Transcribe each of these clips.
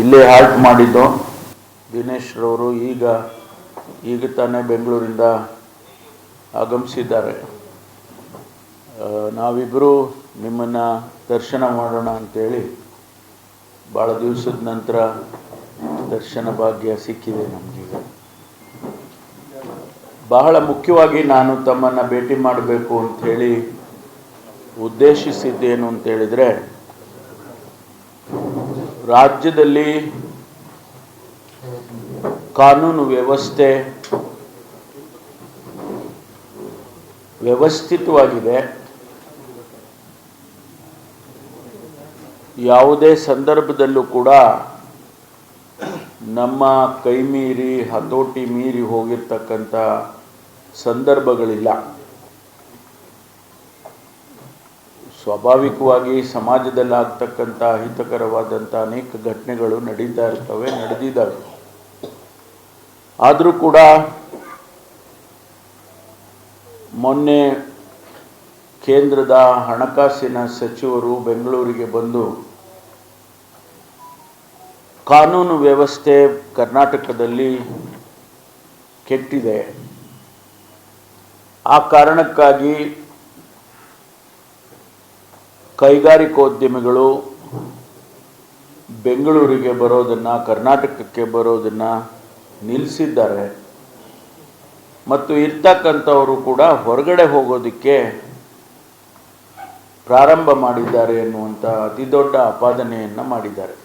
ಇಲ್ಲೇ ಹಾಲ್ಟ್ ಮಾಡಿದ್ದು. ದಿನೇಶ್ ರವರು ಈಗ ಈಗ ತಾನೇ ಬೆಂಗಳೂರಿಂದ ಆಗಮಿಸಿದ್ದಾರೆ. ನಾವಿಬ್ಬರು ನಿಮ್ಮನ್ನು ದರ್ಶನ ಮಾಡೋಣ ಅಂತೇಳಿ ಭಾಳ ದಿವಸದ ನಂತರ ದರ್ಶನ ಭಾಗ್ಯ ಸಿಕ್ಕಿದೆ ನಮಗೀಗ ಬಹಳ ಮುಖ್ಯವಾಗಿ ನಾನು ತಮ್ಮನ್ನು ಭೇಟಿ ಮಾಡಬೇಕು ಅಂಥೇಳಿ ಉದ್ದೇಶಿಸಿದ್ದೇನು ಅಂತೇಳಿದರೆ ರಾಜ್ಯದಲ್ಲಿ ಕಾನೂನು ವ್ಯವಸ್ಥೆ ವ್ಯವಸ್ಥಿತವಾಗಿದೆ. ಯಾವುದೇ ಸಂದರ್ಭದಲ್ಲೂ ಕೂಡ ನಮ್ಮ ಕೈ ಮೀರಿ ಹತೋಟಿ ಮೀರಿ ಹೋಗಿರ್ತಕ್ಕಂಥ ಸಂದರ್ಭಗಳಿಲ್ಲ. ಸ್ವಾಭಾವಿಕವಾಗಿ ಸಮಾಜದಲ್ಲಿ ಆಗ್ತಕ್ಕಂಥ ಅಹಿತಕರವಾದಂಥ ಅನೇಕ ಘಟನೆಗಳು ನಡೀತಾ ಇರ್ತವೆ, ನಡೆದಿದ್ದಾವೆ. ಆದರೂ ಕೂಡ ಮೊನ್ನೆ ಕೇಂದ್ರದ ಹಣಕಾಸಿನ ಸಚಿವರು ಬೆಂಗಳೂರಿಗೆ ಬಂದು ಕಾನೂನು ವ್ಯವಸ್ಥೆ ಕರ್ನಾಟಕದಲ್ಲಿ ಕೆಟ್ಟಿದೆ. ಆ ಕಾರಣಕ್ಕಾಗಿ ಕೈಗಾರಿಕೋದ್ಯಮಿಗಳು ಬೆಂಗಳೂರಿಗೆ ಬರೋದನ್ನು, ಕರ್ನಾಟಕಕ್ಕೆ ಬರೋದನ್ನು ನಿಲ್ಲಿಸಿದ್ದಾರೆ ಮತ್ತು ಇರ್ತಕ್ಕಂಥವರು ಕೂಡ ಹೊರಗಡೆ ಹೋಗೋದಕ್ಕೆ ಪ್ರಾರಂಭ ಮಾಡಿದ್ದಾರೆ ಎನ್ನುವಂಥ ಅತಿ ದೊಡ್ಡ ಆಪಾದನೆಯನ್ನು ಮಾಡಿದ್ದಾರೆ.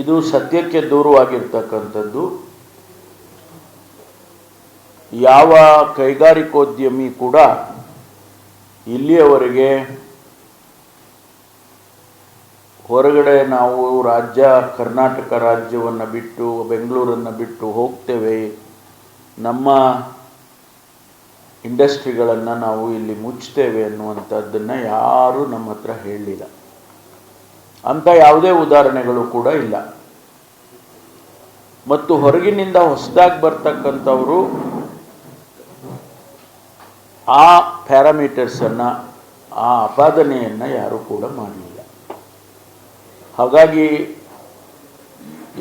ಇದು ಸತ್ಯಕ್ಕೆ ದೂರವಾಗಿರ್ತಕ್ಕಂಥದ್ದು. ಯಾವ ಕೈಗಾರಿಕೋದ್ಯಮಿ ಕೂಡ ಇಲ್ಲಿಯವರೆಗೆ ಹೊರಗಡೆ ನಾವು ರಾಜ್ಯ, ಕರ್ನಾಟಕ ರಾಜ್ಯವನ್ನು ಬಿಟ್ಟು, ಬೆಂಗಳೂರನ್ನು ಬಿಟ್ಟು ಹೋಗ್ತೇವೆ. ನಮ್ಮ ಇಂಡಸ್ಟ್ರಿಗಳನ್ನು ನಾವು ಇಲ್ಲಿ ಮುಚ್ಚುತ್ತೇವೆ ಅನ್ನುವಂಥದ್ದನ್ನು ಯಾರೂ ನಮ್ಮ ಹತ್ರ ಹೇಳಲಿಲ್ಲ ಅಂಥ ಯಾವುದೇ ಉದಾಹರಣೆಗಳು ಕೂಡ ಇಲ್ಲ. ಮತ್ತು ಹೊರಗಿನಿಂದ ಹೊಸದಾಗಿ ಬರ್ತಕ್ಕಂಥವರು ಆ ಪ್ಯಾರಾಮೀಟರ್ಸನ್ನು, ಆ ಅಪಾದನೆಯನ್ನು ಯಾರೂ ಕೂಡ ಮಾಡಲಿಲ್ಲ ಹಾಗಾಗಿ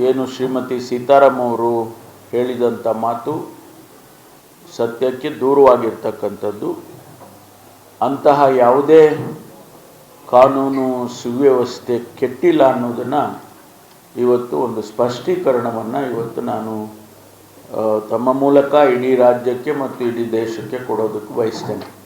ಏನು ಶ್ರೀಮತಿ ಸೀತಾರಾಮ್ ಅವರು ಹೇಳಿದಂಥ ಮಾತು ಸತ್ಯಕ್ಕೆ ದೂರವಾಗಿರ್ತಕ್ಕಂಥದ್ದು. ಅಂತಹ ಯಾವುದೇ ಕಾನೂನು ಸುವ್ಯವಸ್ಥೆ ಕೆಟ್ಟಿಲ್ಲ ಅನ್ನೋದನ್ನು ಇವತ್ತು ಒಂದು ಸ್ಪಷ್ಟೀಕರಣವನ್ನು ಇವತ್ತು ನಾನು ತಮ್ಮ ಮೂಲಕ ಇಡೀ ರಾಜ್ಯಕ್ಕೆ ಮತ್ತು ಇಡೀ ದೇಶಕ್ಕೆ ಕೊಡೋದಕ್ಕೆ ಬಯಸ್ತೇನೆ.